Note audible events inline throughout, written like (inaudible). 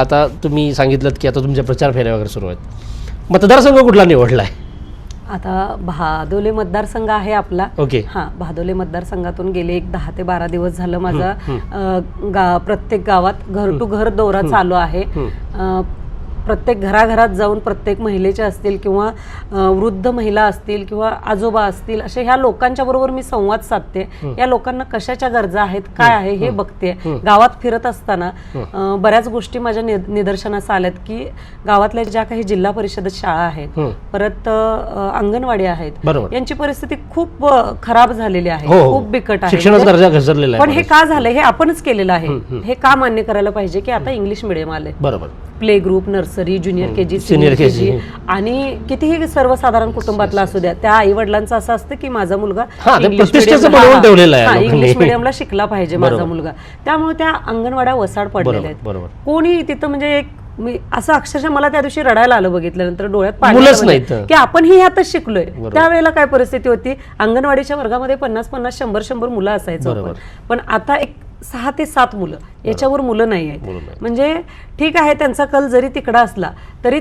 आता तुम्ही सांगितलं की आता तुमच्या प्रचार फेऱ्या वगैरे सुरू आहेत. मतदारसंघ कुठला निवडला आहे आता भादोले मतदारसंघ आहे आपला. ओके. हा भादोले मतदारसंघातून गेले एक दहा ते बारा दिवस झालं माझा. गा प्रत्येक गावात घर टू घर दौरा चालू आहे. प्रत्येक घराघरात जाऊन प्रत्येक महिलेच्या असतील किंवा वृद्ध महिला असतील किंवा आजोबा असतील असे ह्या लोकांच्या बरोबर मी संवाद साधते. या लोकांना कशाच्या गरजा आहेत काय आहे हे बघते. गावात फिरत असताना बऱ्याच गोष्टी माझ्या निदर्शनास आल्यात की गावातल्या ज्या काही जिल्हा परिषद शाळा आहेत. परत अंगणवाडी आहेत. यांची परिस्थिती खूप खराब झालेली आहे हो, हो. खूप बिकट आहे. म्हणजे- पण हे का झालंय हे आपणच केलेलं आहे. हे का मान्य करायला पाहिजे की आता इंग्लिश मिडियम आले बरोबर. Play group nursery junior K G senior K G आणि कितीही सर्वसाधारण कुटुंबातला असू द्या त्या आई वडिलांचं असं असतं की माझा मुलगा हा, इंग्लिश मिडियमला शिकला पाहिजे माझा. मुलगा. त्यामुळे त्या अंगणवाड्या वसाड पडलेल्या आहेत. कोणी तिथं म्हणजे एक मी असं अक्षरशः मला त्या दिवशी रडायला आलं बघितल्यानंतर डोळ्यात पाणी म्हणजे. की आपण ही ह्यातच शिकलोय. त्यावेळेला काय परिस्थिती होती? अंगणवाडीच्या वर्गामध्ये पन्नास पन्नास शंभर शंभर मुलं असायचं. पण आता एक सहा ते सात मुलं. याच्यावर मुलं नाही आहेत. म्हणजे ठीक आहे त्यांचा कल जरी तिकडा असला तरी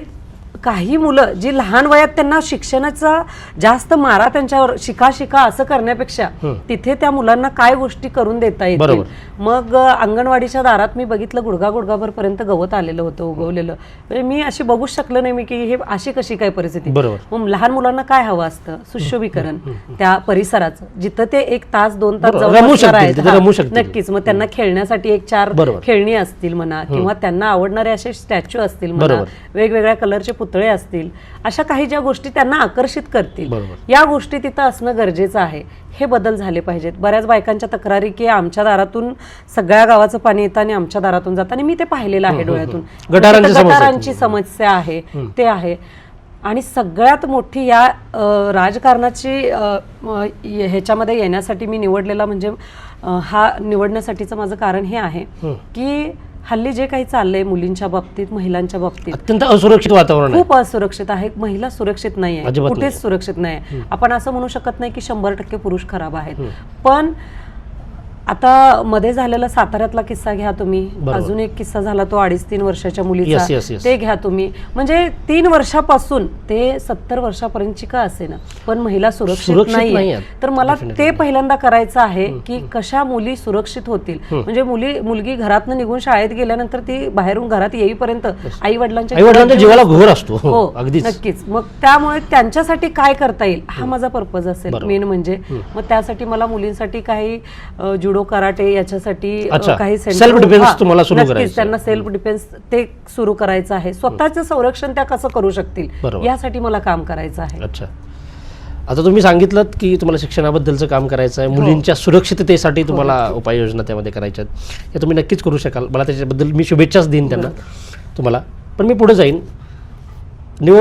काही मुलं जी लहान वयात त्यांना शिक्षणाचा जास्त मारा त्यांच्यावर शिका शिका असं करण्यापेक्षा तिथे त्या मुलांना काय गोष्टी करून देता येतील. मग अंगणवाडीच्या दारात मी बघितलं गुडगा गुडगाभर पर्यंत गवत आलेलं होतं उगवलेलं. म्हणजे मी अशी बघूच शकलं नाही मी की हे अशी कशी काय परिस्थिती? बरोबर. मग लहान मुलांना काय हवं असतं? सुशोभीकरण. त्या परिसराचं. जिथं ते एक तास दोन तास. जाऊन. नक्कीच. मग त्यांना खेळण्यासाठी एक चार. खेळणी असतील म्हणा किंवा त्यांना आवडणारे असे स्टॅच्यू असतील म्हणा. वेगवेगळ्या कलरचे पुतळे असतील अशा काही ज्या गोष्टी त्यांना आकर्षित करतील. या गोष्टी तिथं असणं गरजेचं आहे. हे बदल झाले पाहिजेत. बऱ्याच बायकांच्या तक्रारी की आमच्या दारातून सगळ्या गावाचं पाणी येतं आणि आमच्या दारातून जातं आणि मी ते पाहिलेलं आहे डोळ्यातून. गटारांची तिथं समस्या आहे. ते आहे. आणि सगळ्यात मोठी या राजकारणाची ह्याच्यामध्ये येण्यासाठी मी निवडलेला म्हणजे हा निवडण्यासाठीचं माझं कारण हे आहे की हल्ली जे काही चाललंय मुलींच्या बाबतीत महिलांच्या बाबतीत अत्यंत असुरक्षित वातावरण खूप असुरक्षित आहे. महिला सुरक्षित नाही आहे कुठेच सुरक्षित नाही आहे आपण असं म्हणू शकत नाही की शंभर टक्के पुरुष खराब आहेत. पण आता मध्ये झालेला साताऱ्यातला किस्सा घ्या तुम्ही. अजून एक किस्सा झाला तो अडीच तीन वर्षाच्या Yes, yes, मुलीचा yes. ते घ्या तुम्ही. म्हणजे तीन वर्षापासून ते सत्तर वर्षापर्यंतची का असे ना पण महिला सुरक्षित नाही. तर मला ते पहिल्यांदा करायचं आहे की कशा मुली सुरक्षित होतील? म्हणजे मुली मुलगी घरातनं निघून शाळेत गेल्यानंतर ती बाहेरून घरात येईपर्यंत आई वडिलांच्या जीवाला घोर असतो. हो (laughs) अगदीच. नक्कीच. मग त्यामुळे त्यांच्यासाठी काय करता येईल? हा माझा पर्पज असेल. मेन म्हणजे मग त्यासाठी मला मुलींसाठी काही जुडो कराटे याच्यासाठी. काही defense हा, तुम्हाला सुरू नक्कीच. त्यांना सेल्फ डिफेन्स ते सुरू करायचं आहे. स्वतःचं संरक्षण त्या कसं करू शकतील. यासाठी मला काम करायचं आहे. अच्छा. आता तुम्ही सांगितलं की तुम्हाला शिक्षणाबद्दलचं काम करायचं आहे. मुलींच्या सुरक्षिततेसाठी तुम्हाला उपाययोजना त्यामध्ये करायच्या आहेत. हे तुम्ही नक्कीच करू शकाल. मला त्याच्याबद्दल मी शुभेच्छाच देईन त्यांना तुम्हाला. पण मी पुढे जाईन.